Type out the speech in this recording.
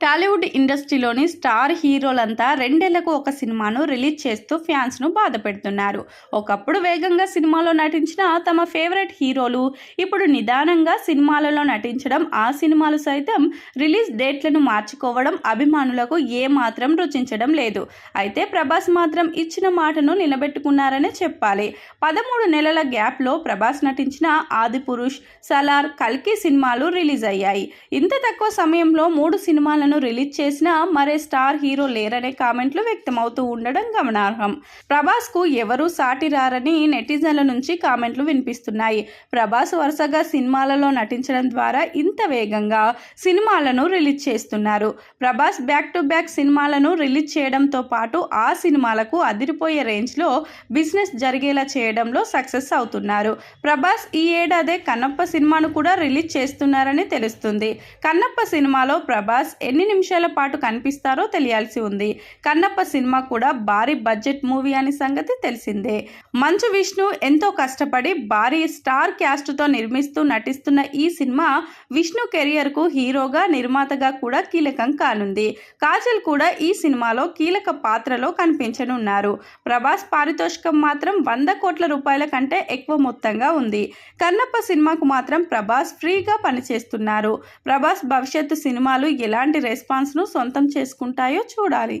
Tollywood ఇండస్ట్రీలోని star హీరోలంతా రెండేళ్ళకు ఒక సినిమాను release చేస్తూ ఫ్యాన్స్ను బాధ పెడుతున్నారు ఒకప్పుడు వేగంగా సినిమాలో నటించిన తమ ఫేవరెట్ హీరోలు ఇప్పుడు నిదానంగా సినిమాలలో నటించడం ఆ సినిమాలు సైతం రిలీజ్ డేట్లను మార్చుకోవడం అభిమానులకు ఏ మాత్రం రుచించడం లేదు. అయితే ప్రభాస్ మాత్రం ఇచ్చిన మాటను నిలబెట్టుకున్నారనే చెప్పాలి. పదమూడు నెలల గ్యాప్లో ప్రభాస్ నటించిన ఆది పురుష్ సలార్ కల్కి సినిమాలు రిలీజ్ అయ్యాయి. ఇంత తక్కువ సమయంలో మూడు సినిమాలను రిలీజ్ చేసిన మరే స్టార్ హీరో లేరనే కామెంట్లు వ్యక్తమవుతూ ఉండడం గమనార్హం. ప్రభాస్కు ఎవరూ సాటి రారని నెటిజన్ల నుంచి కామెంట్లు వినిపిస్తున్నాయి. ప్రభాస్ వరుసగా సినిమాలలో నటించడం ద్వారా ఇంత వేగంగా సినిమాలను రిలీజ్ చేస్తున్నారు. ప్రభాస్ బ్యాక్ టు బ్యాక్ సినిమాలను రిలీజ్ చేయడంతో పాటు ఆ సినిమాలకు అదిరిపోయే రేంజ్లో బిజినెస్ జరిగేలా చేయడంలో సక్సెస్ అవుతున్నారు. ప్రభాస్ ఈ ఏడాదే కన్నప్ప సినిమాను కూడా రిలీజ్ చేస్తున్నారని తెలుస్తుంది. కన్నప్ప సినిమాలో ప్రభాస్ ఎన్ని నిమిషాల పాటు కనిపిస్తారో తెలియాల్సి ఉంది. కన్నప్ప సినిమా కూడా భారీ బడ్జెట్ మూవీ అనే సంగతి తెలిసిందే. మంచు విష్ణు ఎంతో కష్టపడి భారీ స్టార్ క్యాస్ట్తో నిర్మిస్తూ నటిస్తున్న ఈ సినిమా విష్ణు కెరియర్కు హీరోగా నిర్మాతగా కూడా కీలకం కానుంది. కాజల్ కూడా ఈ సినిమాలో కీలక పాత్రలో కనిపించనున్నారు. ప్రభాస్ పారితోషికం మాత్రం వంద కోట్ల రూపాయల కంటే ఎక్కువ మొత్తంగా ఉంది. కన్నప్ప సినిమాకు మాత్రం ప్రభాస్ ఫ్రీగా పనిచేస్తున్నారు. ప్రభాస్ భవిష్యత్తు సినిమాలు ఎలాంటి రెస్పాన్స్ను సొంతం చేసుకుంటాయో చూడాలి.